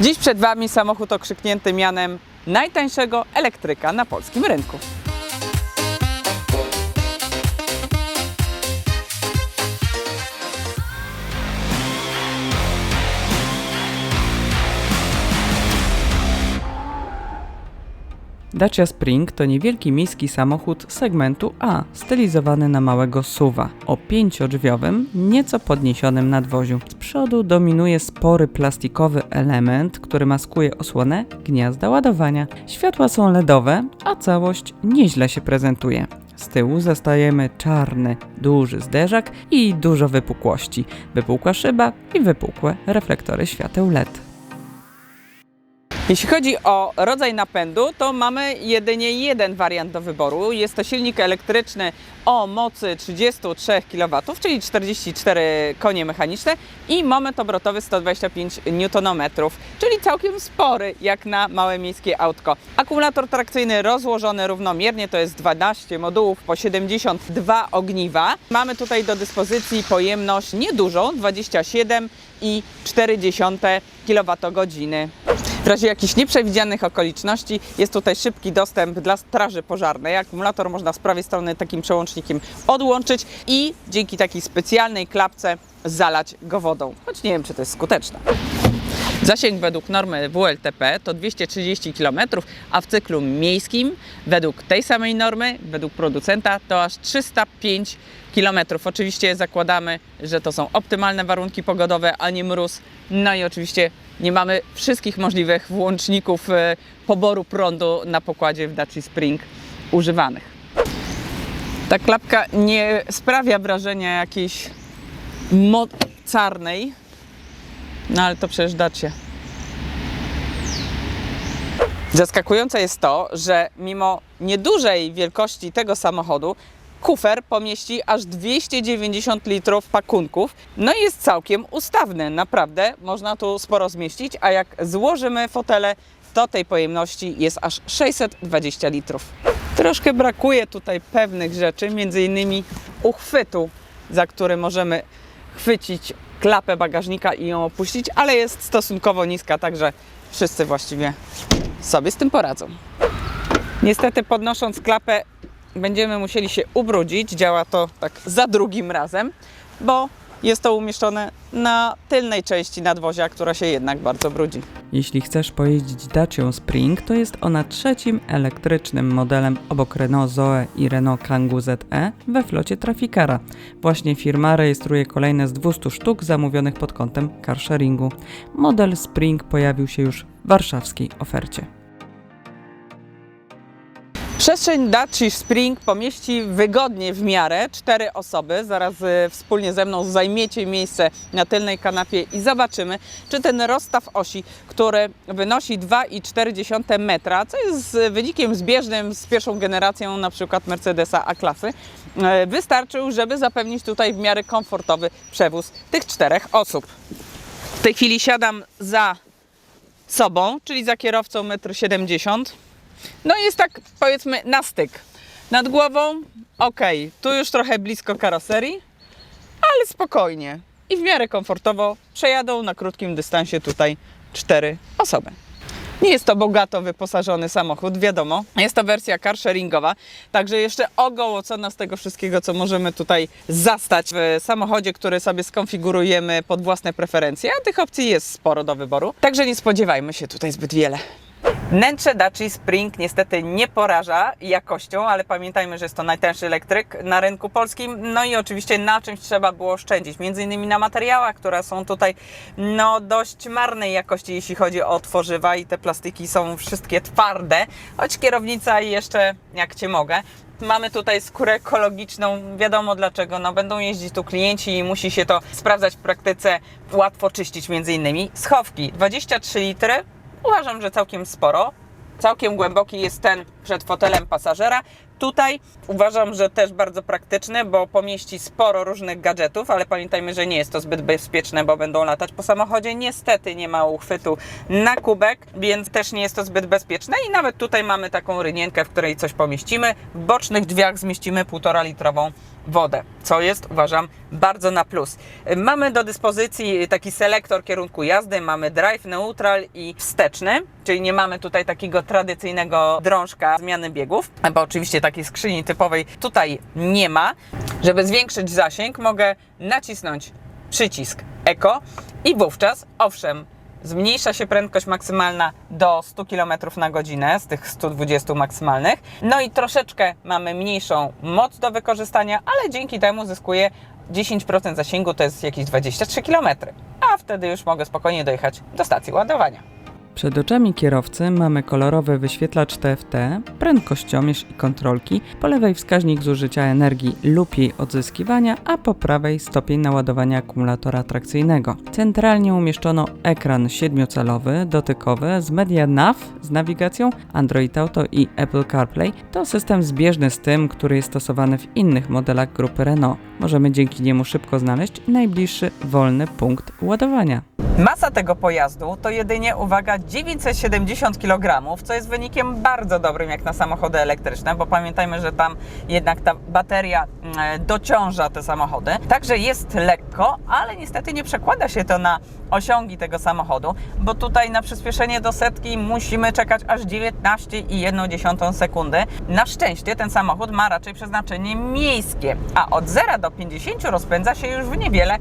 Dziś przed Wami samochód okrzyknięty mianem najtańszego elektryka na polskim rynku. Dacia Spring to niewielki miejski samochód segmentu A, stylizowany na małego suwa, o pięciodrzwiowym, nieco podniesionym nadwoziu. Z przodu dominuje spory plastikowy element, który maskuje osłonę gniazda ładowania. Światła są LEDowe, a całość nieźle się prezentuje. Z tyłu zastajemy czarny, duży zderzak i dużo wypukłości, wypukła szyba i wypukłe reflektory świateł LED. Jeśli chodzi o rodzaj napędu, to mamy jedynie jeden wariant do wyboru. Jest to silnik elektryczny o mocy 33 kW, czyli 44 konie mechaniczne i moment obrotowy 125 Nm, czyli całkiem spory jak na małe miejskie autko. Akumulator trakcyjny rozłożony równomiernie, to jest 12 modułów po 72 ogniwa. Mamy tutaj do dyspozycji pojemność niedużą, 27 i 0,4 kWh. Razie jakichś nieprzewidzianych okoliczności jest tutaj szybki dostęp dla straży pożarnej. Akumulator można z prawej strony takim przełącznikiem odłączyć i dzięki takiej specjalnej klapce zalać go wodą. Choć nie wiem, czy to jest skuteczne. Zasięg według normy WLTP to 230 km, a w cyklu miejskim według tej samej normy, według producenta to aż 305 km. Oczywiście zakładamy, że to są optymalne warunki pogodowe, a nie mróz. No i oczywiście nie mamy wszystkich możliwych włączników e, poboru prądu na pokładzie w Dacia Spring używanych. Ta klapka nie sprawia wrażenia jakiejś mocarnej, no ale to przecież dacie. Zaskakujące jest to, że mimo niedużej wielkości tego samochodu, kufer pomieści aż 290 litrów pakunków. No i jest całkiem ustawny, naprawdę można tu sporo zmieścić, a jak złożymy fotele, to tej pojemności jest aż 620 litrów. Troszkę brakuje tutaj pewnych rzeczy, między innymi uchwytu, za który możemy chwycić klapę bagażnika i ją opuścić, ale jest stosunkowo niska, także wszyscy właściwie sobie z tym poradzą. Niestety podnosząc klapę będziemy musieli się ubrudzić, działa to tak za drugim razem, bo jest to umieszczone na tylnej części nadwozia, która się jednak bardzo brudzi. Jeśli chcesz pojeździć Dacią Spring, to jest ona trzecim elektrycznym modelem obok Renault Zoe i Renault Kangoo ZE we flocie Trafikara. Właśnie firma rejestruje kolejne z 200 sztuk zamówionych pod kątem carsharingu. Model Spring pojawił się już w warszawskiej ofercie. Przestrzeń Dacia Spring pomieści wygodnie w miarę cztery osoby. Zaraz y, wspólnie ze mną zajmiecie miejsce na tylnej kanapie i zobaczymy, czy ten rozstaw osi, który wynosi 2,4 metra, co jest wynikiem zbieżnym z pierwszą generacją na przykład Mercedesa A-klasy, y, wystarczył, żeby zapewnić tutaj w miarę komfortowy przewóz tych czterech osób. W tej chwili siadam za sobą, czyli za kierowcą 1,70 m. No i jest tak powiedzmy na styk. Nad głową, ok, tu już trochę blisko karoserii, ale spokojnie i w miarę komfortowo przejadą na krótkim dystansie tutaj cztery osoby. Nie jest to bogato wyposażony samochód, wiadomo. Jest to wersja carsharingowa, także jeszcze ogołocona z tego wszystkiego, co możemy tutaj zastać w samochodzie, który sobie skonfigurujemy pod własne preferencje, a tych opcji jest sporo do wyboru. Także nie spodziewajmy się tutaj zbyt wiele. Wnętrze Dacia Spring niestety nie poraża jakością, ale pamiętajmy, że jest to najtańszy elektryk na rynku polskim. No i oczywiście na czymś trzeba było oszczędzić, między innymi na materiałach, które są tutaj no, dość marnej jakości, jeśli chodzi o tworzywa i te plastiki są wszystkie twarde, choć kierownica jeszcze jak Cię mogę. Mamy tutaj skórę ekologiczną, wiadomo dlaczego, no będą jeździć tu klienci i musi się to sprawdzać w praktyce, łatwo czyścić między innymi. Schowki 23 litry, Uważam, że całkiem sporo. Całkiem głęboki jest ten przed fotelem pasażera. Tutaj uważam, że też bardzo praktyczny, bo pomieści sporo różnych gadżetów, ale pamiętajmy, że nie jest to zbyt bezpieczne, bo będą latać po samochodzie. Niestety nie ma uchwytu na kubek, więc też nie jest to zbyt bezpieczne i nawet tutaj mamy taką rynienkę, w której coś pomieścimy. W bocznych drzwiach zmieścimy 1,5 litrową wodę, co jest uważam bardzo na plus. Mamy do dyspozycji taki selektor kierunku jazdy, mamy drive, neutral i wsteczny, czyli nie mamy tutaj takiego tradycyjnego drążka zmiany biegów, bo oczywiście takiej skrzyni typowej tutaj nie ma. Żeby zwiększyć zasięg mogę nacisnąć przycisk Eco i wówczas, owszem, Zmniejsza się prędkość maksymalna do 100 km na godzinę z tych 120 maksymalnych. No i troszeczkę mamy mniejszą moc do wykorzystania, ale dzięki temu zyskuję 10% zasięgu, to jest jakieś 23 km. A wtedy już mogę spokojnie dojechać do stacji ładowania. Przed oczami kierowcy mamy kolorowy wyświetlacz TFT, prędkościomierz i kontrolki, po lewej wskaźnik zużycia energii lub jej odzyskiwania, a po prawej stopień naładowania akumulatora trakcyjnego. Centralnie umieszczono ekran 7-calowy, dotykowy z Media Nav z nawigacją, Android Auto i Apple CarPlay. To system zbieżny z tym, który jest stosowany w innych modelach grupy Renault. Możemy dzięki niemu szybko znaleźć najbliższy wolny punkt ładowania. Masa tego pojazdu to jedynie, uwaga, 970 kg, co jest wynikiem bardzo dobrym jak na samochody elektryczne, bo pamiętajmy, że tam jednak ta bateria mm, dociąża te samochody. Także jest lekko, ale niestety nie przekłada się to na osiągi tego samochodu, bo tutaj na przyspieszenie do setki musimy czekać aż 19,1 sekundy. Na szczęście ten samochód ma raczej przeznaczenie miejskie, a od 0 do 50 rozpędza się już w niewiele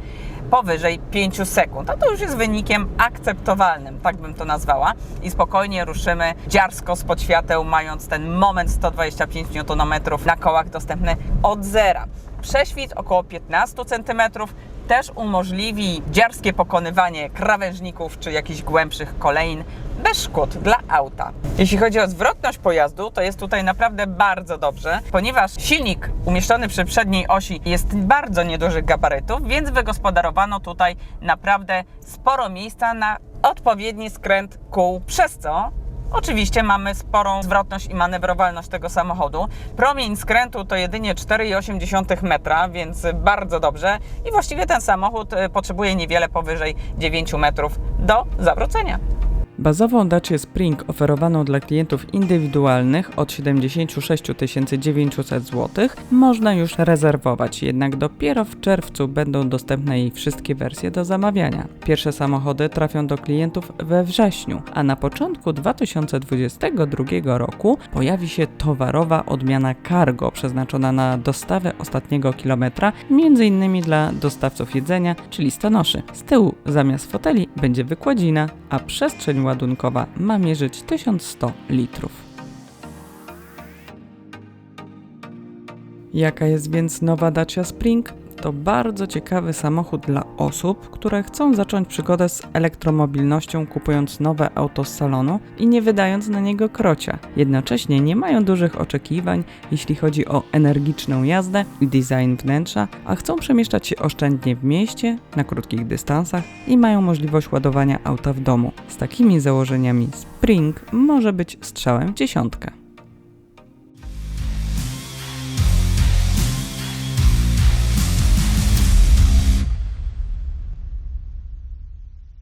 powyżej 5 sekund. A to już jest wynikiem akceptowalnym, tak bym to nazwała. I spokojnie ruszymy dziarsko spod świateł, mając ten moment 125 Nm na kołach dostępny od zera. Prześwit około 15 cm też umożliwi dziarskie pokonywanie krawężników czy jakichś głębszych kolejn bez szkód dla auta. Jeśli chodzi o zwrotność pojazdu, to jest tutaj naprawdę bardzo dobrze, ponieważ silnik umieszczony przy przedniej osi jest bardzo niedużych gabarytów, więc wygospodarowano tutaj naprawdę sporo miejsca na odpowiedni skręt kół, przez co Oczywiście mamy sporą zwrotność i manewrowalność tego samochodu. Promień skrętu to jedynie 4,8 metra, więc bardzo dobrze. I właściwie ten samochód y, potrzebuje niewiele powyżej 9 metrów do zawrócenia. Bazową Dacia Spring oferowaną dla klientów indywidualnych od 76 900 zł można już rezerwować, jednak dopiero w czerwcu będą dostępne jej wszystkie wersje do zamawiania. Pierwsze samochody trafią do klientów we wrześniu, a na początku 2022 roku pojawi się towarowa odmiana cargo przeznaczona na dostawę ostatniego kilometra, m.in. dla dostawców jedzenia, czyli stonoszy. Z tyłu zamiast foteli będzie wykładzina, a przestrzeń ładunkowa ma mierzyć 1100 litrów. Jaka jest więc nowa Dacia Spring? To bardzo ciekawy samochód dla osób, które chcą zacząć przygodę z elektromobilnością kupując nowe auto z salonu i nie wydając na niego krocia. Jednocześnie nie mają dużych oczekiwań, jeśli chodzi o energiczną jazdę i design wnętrza, a chcą przemieszczać się oszczędnie w mieście, na krótkich dystansach i mają możliwość ładowania auta w domu. Z takimi założeniami Spring może być strzałem w dziesiątkę.